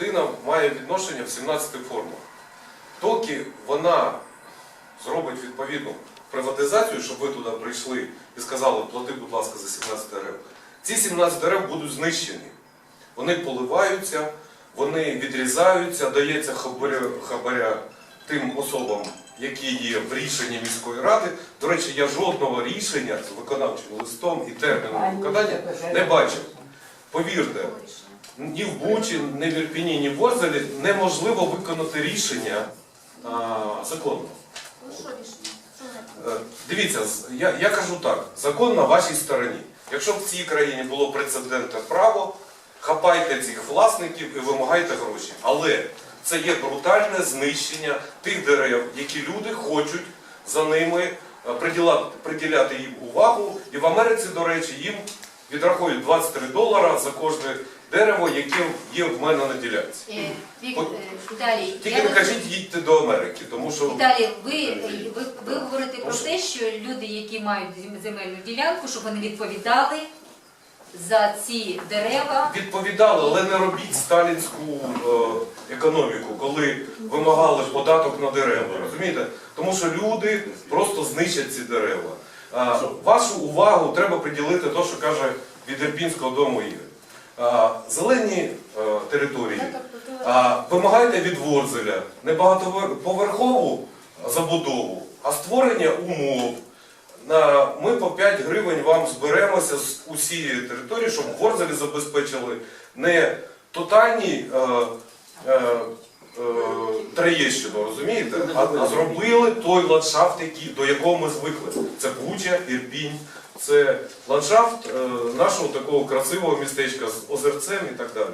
людина має відношення в 17 формах. Доки вона зробить відповідну приватизацію, щоб ви туди прийшли і сказали, плати, будь ласка, за 17 дерев, ці 17 дерев будуть знищені. Вони поливаються, вони відрізаються, дається хабаря, хабаря тим особам, які є в рішенні міської ради. До речі, я жодного рішення з виконавчим листом і терміном виконання не бачив. Повірте, ні в Бучі, ні в Ірпіні, ні в Ворзелі неможливо виконати рішення законно. Ну Е, Дивіться, я, я кажу так, закон на вашій стороні. Якщо б в цій країні було прецедентне право, хапайте цих власників і вимагайте гроші. Але це є брутальне знищення тих дерев, які люди хочуть за ними е, приділяти, приділяти їм увагу. І в Америці, до речі, їм відрахують 23 долара за кожне дерево, яке є в мене на ділянці. Е, Вік- От- е, Віталій, Тільки я не вас- кажіть, їдьте до Америки, тому що Віталій, ви, ви, ви говорите про те, що люди, які мають зем- земельну ділянку, щоб вони відповідали за ці дерева. відповідали, але не робіть сталінську е, економіку, коли вимагали податок на дерева. Розумієте? Тому що люди просто знищать ці дерева. Вашу увагу треба приділити те, що каже від Ірпінського дому Ігор. Зелені е, території. вимагайте від Ворзеля не багатоповерхову забудову, а створення умов. Ми по 5 гривень вам зберемося з усієї території, щоб Ворзелі забезпечили не тотальні е, е, Троєщину, розумієте? А, зробили той ландшафт, який, до якого ми звикли. Це Буча, Ірпінь, це ландшафт е, нашого такого красивого містечка з озерцем і так далі.